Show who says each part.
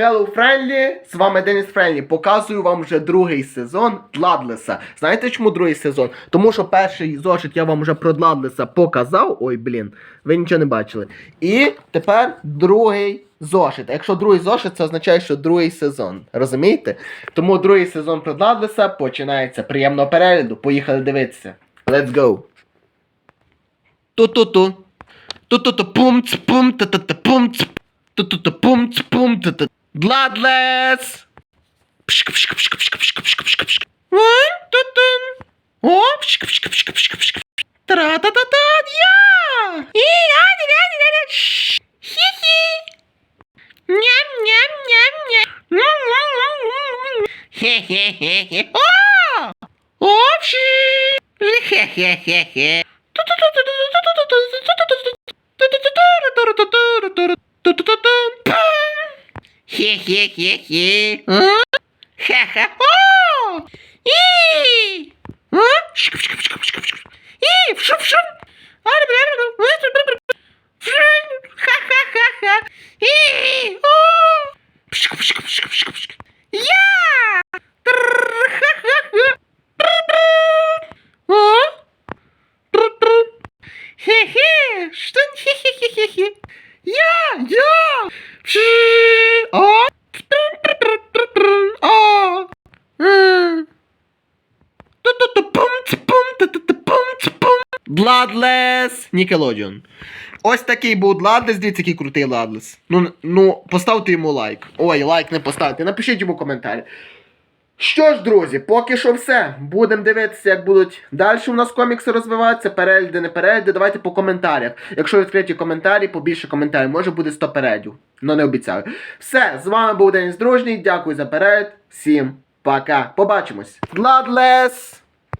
Speaker 1: Hello Friendly, з вами Деніс Френлі. Показую вам вже другий сезон Дладлеса. Знаєте чому другий сезон? Тому що перший зошит я вам вже про Дладлеса показав. Ой, блін, ви нічого не бачили. І тепер другий зошит. Якщо другий зошит, це означає, що другий сезон. Розумієте? Тому другий сезон про Дладлеса починається. Приємного перегляду. Поїхали дивитися. Let's go. Ту-ту-ту. Ту-ту-ту пум-ц пум та та та пум-ц Bloodless. Pışkı pışkı pışkı pışkı pışkı pışkı oh, pışkı. Vın tutun. Hop pışkı pışkı pışkı pışkı pışkı. Tıra da da da ya. İyi hadi hadi hadi. Hi hi. Nyam nyam nyam nyam. He he he he. Hop şi. He he he he. Шкап-шкап-шкап-шкап-шкап. І! Вшуп-шуп. Ха-ха-ха-ха. І! О! Шкап-шкап-шкап-шкап-шкап. Я! Тр-ха-ха-ха. О! Тру-тру. Хе-хе, что хе-хе-хе-хе. Я, я. Пши. Bloodless Nickelodeon. Ось такий був Ладлес, дивіться, який крутий Ладлес. Ну, ну, поставте йому лайк. Ой, лайк не поставте. Напишіть йому коментар. Що ж, друзі, поки що все. Будемо дивитися, як будуть далі у нас комікси розвиватися, перегляди, не перегляди. Давайте по коментарях. Якщо відкриті коментарі, побільше коментарів, може буде 100 переглядів. Ну не обіцяю. Все, з вами був Деніс Дружній. Дякую за перегляд. Всім пока. Побачимось. Bloodless!